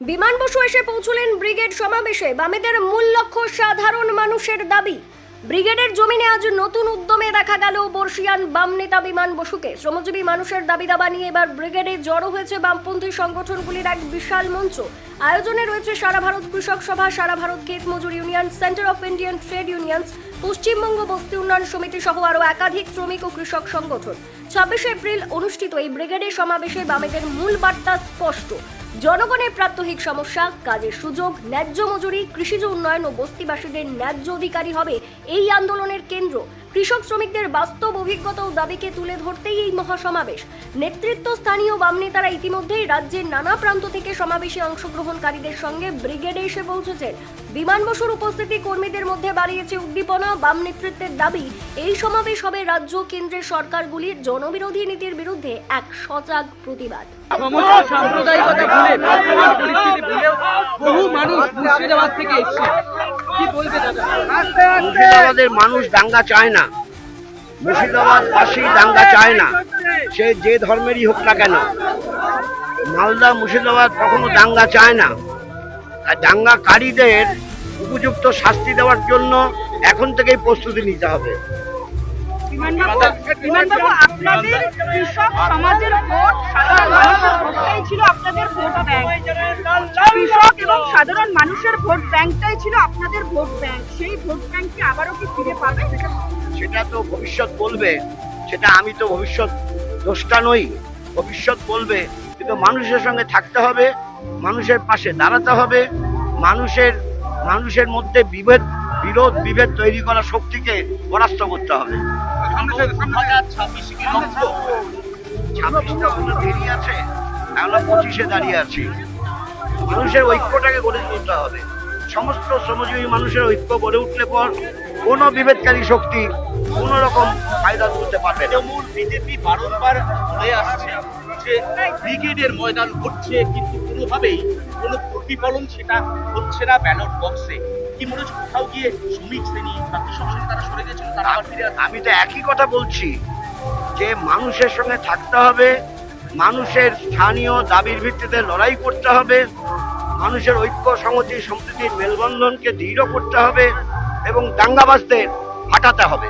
বিমান বসু এসে পৌঁছলেন ব্রিগেড সমাবেশে। বামেদের মূল লক্ষ্য সাধারণ মানুষের দাবি। ব্রিগেডের জমিনে আজ নতুন উদ্যমে দেখা গেল বর্ষিয়ান বাম নেতা বিমান বসুকে। শ্রমজীবী মানুষের দাবি দাবা নিয়ে এবার ব্রিগেডে জড়ো হয়েছে বামপন্থী সংগঠনগুলির এক বিশাল মঞ্চ। আয়োজনে রয়েছে সারা ভারত কৃষক সভা, সারা ভারত ক্ষেত মজুর union centre of Indian trade unions Paschimbanga বস্তি উন্নয়ন সমিতি সহ আরও একাধিক শ্রমিক ও কৃষক সংগঠন। ছাব্বিশে এপ্রিল অনুষ্ঠিত এই ব্রিগেডের সমাবেশে বামেদের মূল বার্তা স্পষ্ট। জনগণের প্রাত্যহিক সমস্যা, কাজের সুযোগ, ন্যায্য মজুরি, কৃষিজ উন্নয়ন ও বস্তিবাসীদের ন্যায্য অধিকারী হবে এই আন্দোলনের কেন্দ্র। কৃষক শ্রমিকদের বাস্তব অভিজ্ঞতা ও দাবিকে তুলে ধরতেই এই মহাসমাবেশ। নেতৃত্ব স্থানীয় বাম নেতারা ইতিমধ্যেই রাজ্যের নানা প্রান্ত থেকে সমাবেশে অংশগ্রহণকারীদের সঙ্গে ব্রিগেডে এসে পৌঁছেছেন। বিমান বসুর উপস্থিতি কর্মীদের মধ্যে বাড়িয়েছে উদ্দীপনা। বাম নেতৃত্বের দাবি, এই সমাবেশ হবে রাজ্য কেন্দ্রের সরকারগুলির জনবিরোধী নীতির বিরুদ্ধে এক সজাগ প্রতিবাদ। সাম্প্রদায়িকতা ভুলে বহু মানুষ মুর্শিদাবাদ থেকে এসছে। মুর্শিদাবাদের মানুষ দাঙ্গা চায় না। মুর্শিদাবাদ বাসী দাঙ্গা চায় না। সে যে ধর্মেরই হোক না কেন মালদা মুর্শিদাবাদ কখনো দাঙ্গা চায় না। আর দাঙ্গাকারীদের উপযুক্ত শাস্তি দেওয়ার জন্য এখন থেকেই প্রস্তুতি নিতে হবে। আপনাদের কৃষক সমাজের ভোট সাধারণ মানুষের ভোটটাই ছিল আপনাদের ভোট ব্যাংক। কৃষক এবং সাধারণ মানুষের ভোট ব্যাংকটাই ছিল আপনাদের ভোট ব্যাংক। সেই ভোট ব্যাংক কি আবারও কি ফিরে পাবে? সেটা তো ভবিষ্যৎ বলবে। সেটা আমি তো ভবিষ্যৎ দোষটা নই। ভবিষ্যৎ বলবে। কিন্তু মানুষের সঙ্গে থাকতে হবে মানুষের পাশে দাঁড়াতে হবে মানুষের মানুষের মধ্যে বিভেদ বিরোধ বিভেদ তৈরি করা শক্তিকে পরাস্ত করতে হবে। ছাব্বিশটা কোনো দেরি আছে? আমরা পঁচিশে দাঁড়িয়ে আছি। মানুষের ঐক্যটাকে গড়ে তুলতে হবে। সমস্ত শ্রমজীবী মানুষের ঐক্য গড়ে উঠলে পর কোনো বিভেদকারী শক্তি কোন রকম ফায়দা তুলতে পারবে তৃণমূল বিজেপি বারংবার বলে আসছে যে ব্রিগেডের ময়দান ঘটছে কিন্তু কোনোভাবেই কোনো প্রতিফলন সেটা হচ্ছে না ব্যালট বক্সে। কি মনে হচ্ছে কোথাও গিয়ে শ্রমিক শ্রেণি বা কৃষক শ্রেণি তারা সরে গেছিল তারা আমি তো একই কথা বলছি যে মানুষের সঙ্গে থাকতে হবে মানুষের স্থানীয় দাবির ভিত্তিতে লড়াই করতে হবে। মানুষের ঐক্য, সংহতি, সম্প্রীতির মেলবন্ধনকে দৃঢ় করতে হবে এবং দাঙ্গাবাজদের হাঁটাতে হবে।